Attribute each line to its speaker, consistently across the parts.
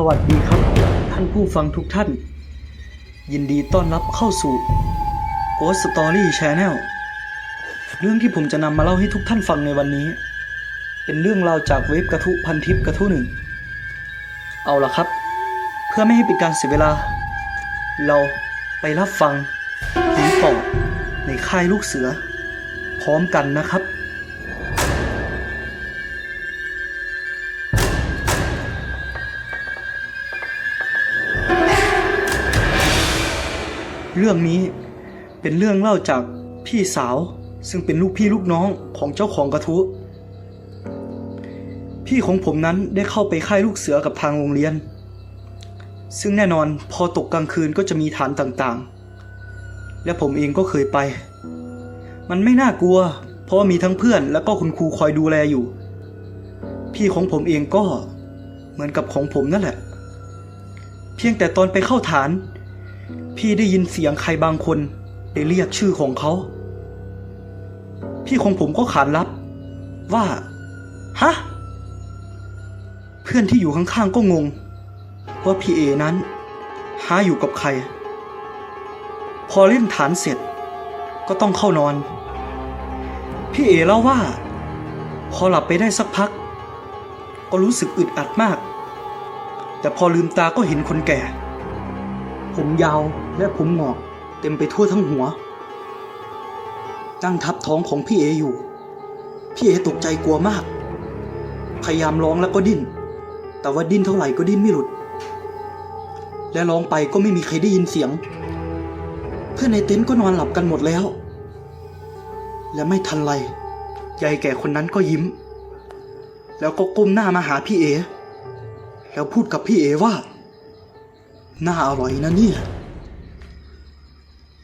Speaker 1: สวัสดีครับ ท่านผู้ฟังทุกท่าน ยินดีต้อนรับเข้าสู่ Ghost Story Channel เรื่องที่ผมจะนำมาเล่าให้ทุกท่านฟังในวันนี้ เป็นเรื่องราวจากเว็บกระทุพันทิปกระทุหนึ่ง เอาล่ะครับ เพื่อไม่ให้เป็นการเสียเวลา เราไปรับฟังผีปอบในค่ายลูกเสือ พร้อมกันนะครับ เรื่องนี้เป็นเรื่องเล่าจากพี่สาวซึ่งเป็นลูกพี่ลูกน้องของเจ้าของกระทุพี่ของผมนั้นได้เข้าไปค่ายลูกเสือกับทางโรงเรียน ซึ่งแน่นอนพอตกกลางคืนก็จะมีฐานต่างๆ และผมเองก็เคยไป มันไม่น่ากลัว เพราะว่ามีทั้งเพื่อนแล้วก็คุณครูคอยดูแลอยู่ พี่ของผมเองก็เหมือนกับของผมนั่นแหละ เพียงแต่ตอนไปเข้าฐาน พี่ได้ยินเสียงใครบางคนได้เรียกชื่อของเขา พี่ของผมก็ขานรับ ว่า ฮะ เพื่อนที่อยู่ข้างๆก็งง ว่าพี่เอนั้นหาอยู่กับใคร พอเล่นฐานเสร็จ ก็ต้องเข้านอน พี่เอเล่าว่า พอหลับไปได้สักพัก ก็รู้สึกอึดอัดมาก แต่พอลืมตาก็เห็นคนแก่ ผมยาวและผมหงอกเต็มไปทั่วทั้งหัว ตั้งทับท้องของพี่เออยู่ พี่เอตกใจกลัวมาก พยายามร้องแล้วก็ดิ้น แต่ว่าดิ้นเท่าไหร่ก็ดิ้นไม่หลุด และร้องไปก็ไม่มีใครได้ยินเสียง เพื่อนในเต็นท์ก็นอนหลับกันหมดแล้ว และไม่ทันไรยายแก่คนนั้นก็ยิ้ม แล้วก็ก้มหน้ามาหาพี่เอ แล้วพูดกับพี่เอว่า น่าอร่อยนะเนี่ย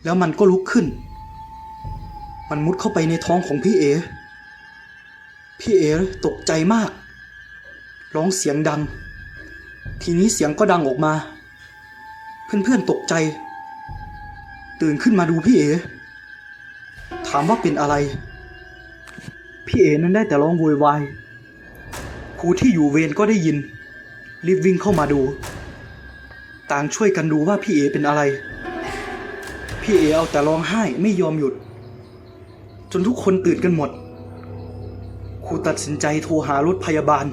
Speaker 1: แล้วมันก็ลุกขึ้น มันมุดเข้าไปในท้องของพี่เอ พี่เอตกใจมาก ร้องเสียงดัง ทีนี้เสียงก็ดังออกมา เพื่อนๆตกใจ ตื่นขึ้นมาดูพี่เอ ถามว่าเป็นอะไร พี่เอนั้นได้แต่ร้องโวยวายครูที่อยู่เวรก็ได้ยิน รีบวิ่งเข้ามาดู ต่างช่วยกันดูว่าพี่เอเป็นอะไร พี่เอเอาแต่ร้องไห้ไม่ยอมหยุด จนทุกคนตื่นกันหมด ครูตัดสินใจโทรหารถพยาบาล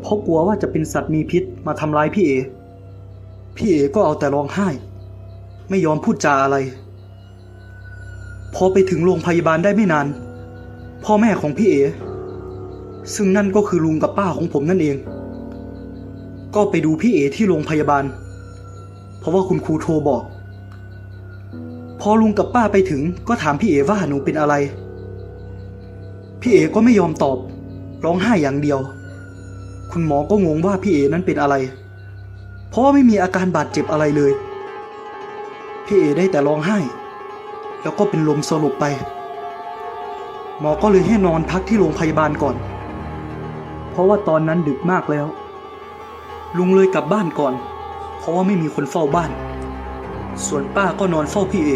Speaker 1: เพราะกลัวว่าจะเป็นสัตว์มีพิษมาทำร้ายพี่เอ พี่เอก็เอาแต่ร้องไห้ ไม่ยอมพูดจาอะไร พอไปถึงโรงพยาบาลได้ไม่นาน พ่อแม่ของพี่เอ ซึ่งนั่นก็คือลุงกับป้าของผมนั่นเอง ก็ไปดูพี่เอที่โรงพยาบาล เพราะว่าคุณครูโทรบอก พอลุงกับป้าไปถึงก็ถามพี่เอว่าหนูเป็นอะไร พี่เอก็ไม่ยอมตอบ ร้องไห้อย่างเดียว คุณหมอก็งงว่าพี่เอนั้นเป็นอะไร เพราะว่าไม่มีอาการบาดเจ็บอะไรเลย พี่เอได้แต่ร้องไห้ แล้วก็เป็นลมสลบไป หมอก็เลยให้นอนพักที่โรงพยาบาลก่อน เพราะว่าตอนนั้นดึกมากแล้ว ลุงเลยกลับบ้านก่อน เพราะว่าไม่มีคนเฝ้าบ้าน ส่วนป้าก็นอนเฝ้าพี่เอ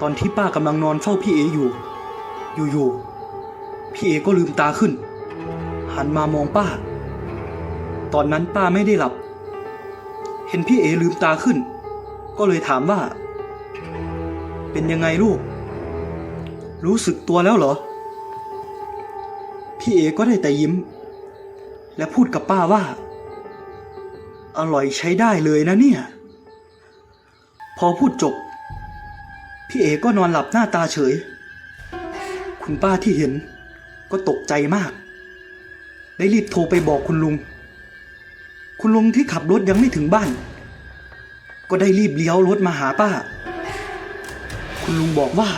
Speaker 1: ตอนที่ป้ากำลังนอนเฝ้าพี่เออยู่ อยู่ๆ พี่เอก็ลืมตาขึ้น หันมามองป้า ตอนนั้นป้าไม่ได้หลับ เห็นพี่เอลืมตาขึ้น ก็เลยถามว่า เป็นยังไงลูก รู้สึกตัวแล้วเหรอ พี่เอก็ได้แต่ยิ้ม และพูดกับป้าว่า อร่อยใช้ได้เลยนะเนี่ย พอพูดจบ พี่เอก็นอนหลับหน้าตาเฉย คุณป้าที่เห็นก็ตกใจมาก ได้รีบโทรไปบอกคุณลุง คุณลุงที่ขับรถยังไม่ถึงบ้าน ก็ได้รีบเลี้ยวรถมาหาป้า คุณลุงบอกว่า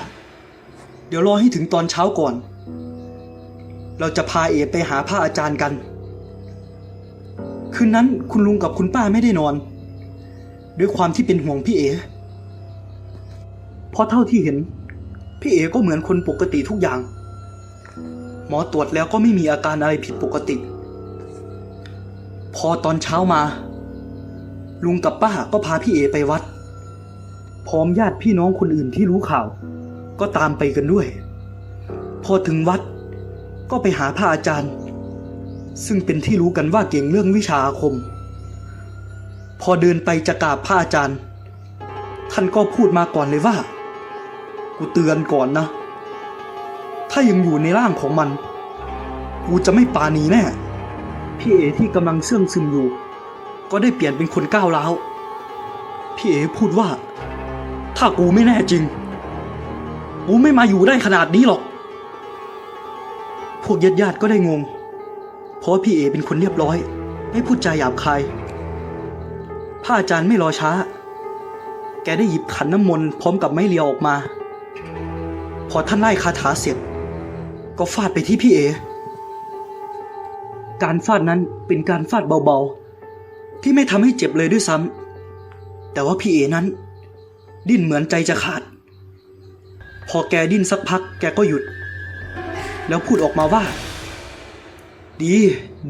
Speaker 1: เดี๋ยวรอให้ถึงตอนเช้าก่อน เราจะพาเอไปหาพระอาจารย์กัน คืนนั้นคุณลุงกับคุณป้าไม่ได้นอน ด้วยความที่เป็นห่วงพี่เอเพราะเท่าที่เห็น พี่เอก็เหมือนคนปกติทุกอย่าง หมอตรวจแล้วก็ไม่มีอาการอะไรผิดปกติ พอตอนเช้ามา ลุงกับป้าก็พาพี่เอไปวัด พร้อมญาติพี่น้องคนอื่นที่รู้ข่าว ก็ตามไปกันด้วย พอถึงวัดก็ไปหาพระอาจารย์ ซึ่งเป็นที่รู้กันว่าเก่งเรื่องวิชาอาคม พอเดินไปจะกราบพระอาจารย์ ท่านก็พูดมาก่อนเลยว่า กูเตือนก่อนนะ ถ้ายังอยู่ในร่างของมัน กูจะไม่ปาณีแน่ พี่เอที่กำลังเสื่องซึมอยู่ ก็ได้เปลี่ยนเป็นคนก้าวร้าวพี่เอพูดว่า ถ้ากูไม่แน่จริง กูไม่มาอยู่ได้ขนาดนี้หรอก พวกญาติญาติก็ได้งง เพราะว่าพี่เอเป็นคนเรียบร้อย ไม่พูดจาหยาบคายพระอาจารย์ไม่รอช้า แกได้หยิบขันน้ำมนต์พร้อมกับไม้เรียวออกมา พอท่านไล่คาถาเสร็จ ก็ฟาดไปที่พี่เอ การฟาดนั้นเป็นการฟาดเบาๆ ที่ไม่ทำให้เจ็บเลยด้วยซ้ำแต่ว่าพี่เอนั้น ดิ้นเหมือนใจจะขาด พอแกดิ้นสักพัก แกก็หยุด แล้วพูดออกมาว่า ดี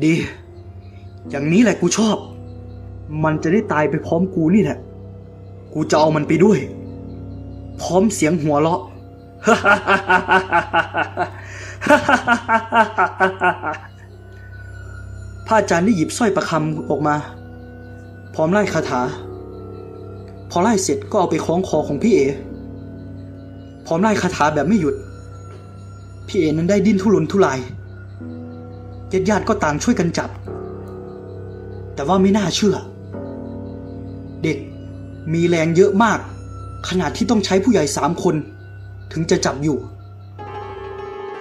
Speaker 1: ดี อย่างนี้แหละกูชอบ มันจะได้ตายไปพร้อมกูนี่แหละ กูจะเอามันไปด้วย พร้อมเสียงหัวเราะพระอาจารย์ได้หยิบสร้อยประคำออกมา พร้อมไล่คาถา พอไล่เสร็จก็เอาไปคล้องคอของพี่เอ พร้อมไล่คาถาแบบไม่หยุด พี่เอนั้นได้ดิ้นทุรนทุราย ญาติญาติก็ต่างช่วยกันจับ แต่ว่าไม่น่าเชื่อ เด็กมีแรงเยอะมาก ขนาดที่ต้องใช้ผู้ใหญ่สามคน ถึงจะจับอยู่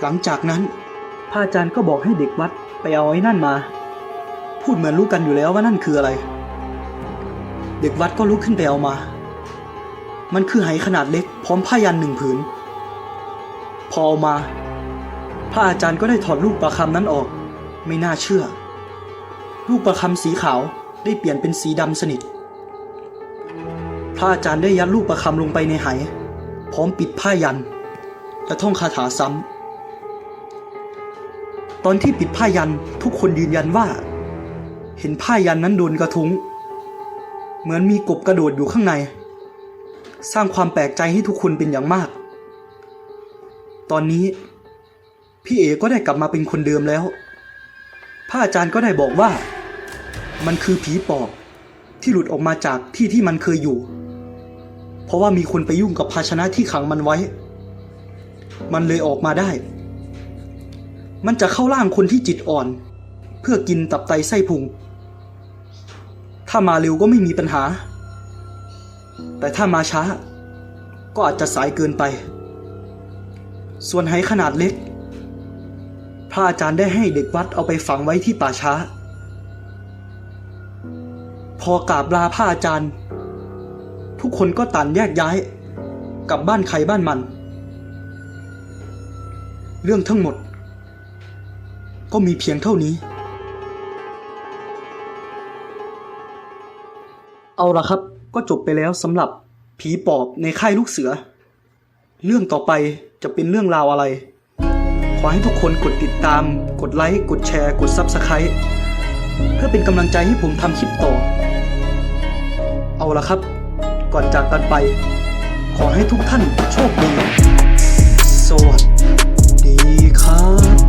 Speaker 1: หลังจากนั้นพระอาจารย์ก็บอกให้เด็กวัดไปเอาไอ้นั่นมา พูดเหมือนรู้กันอยู่แล้วว่านั่นคืออะไร เด็กวัดก็ลุกขึ้นไปเอามา มันคือไหขนาดเล็กพร้อมผ้ายันหนึ่งผืน พอเอามาพระอาจารย์ก็ได้ถอดลูกประคำนั้นออก ไม่น่าเชื่อ ลูกประคำสีขาวได้เปลี่ยนเป็นสีดำสนิท พระอาจารย์ได้ยัดลูกประคำลงไปในไหพร้อมปิดผ้ายัน และท่องคาถาซ้ำ ตอนที่ปิดผ้ายันทุกคนยืนยันว่า เห็นผ้ายันนั้นโดนกระทุ้ง เหมือนมีกบกระโดดอยู่ข้างใน สร้างความแปลกใจให้ทุกคนเป็นอย่างมาก ตอนนี้พี่เอก็ได้กลับมาเป็นคนเดิมแล้ว พระอาจารย์ก็ได้บอกว่า มันคือผีปอบที่หลุดออกมาจากที่ที่มันเคยอยู่ เพราะว่ามีคนไปยุ่งกับภาชนะที่ขังมันไว้ มันเลยออกมาได้ มันจะเข้าร่างคนที่จิตอ่อน เพื่อกินตับไตไส้พุง ถ้ามาเร็วก็ไม่มีปัญหา แต่ถ้ามาช้า ก็อาจจะสายเกินไป ส่วนไหขนาดเล็ก พระอาจารย์ได้ให้เด็กวัดเอาไปฝังไว้ที่ป่าช้า พอกราบลาพระอาจารย์ ทุกคนก็ต่างแยกย้ายกลับบ้านใครบ้านมัน เรื่องทั้งหมด ก็มีเพียงเท่านี้ เอาละครับก็จบไปแล้วสำหรับผีปอบในค่ายลูกเสือ เรื่องต่อไปจะเป็นเรื่องราวอะไร ขอให้ทุกคนกดติดตาม กดไลค์ กดแชร์ กดซับสไคร b ์เพื่อเป็นกำลังใจให้ผมทำคลิปต่อ เอาละครับ ก่อนจากกันไป ขอให้ทุกท่านโชคดี สวัสดีครับ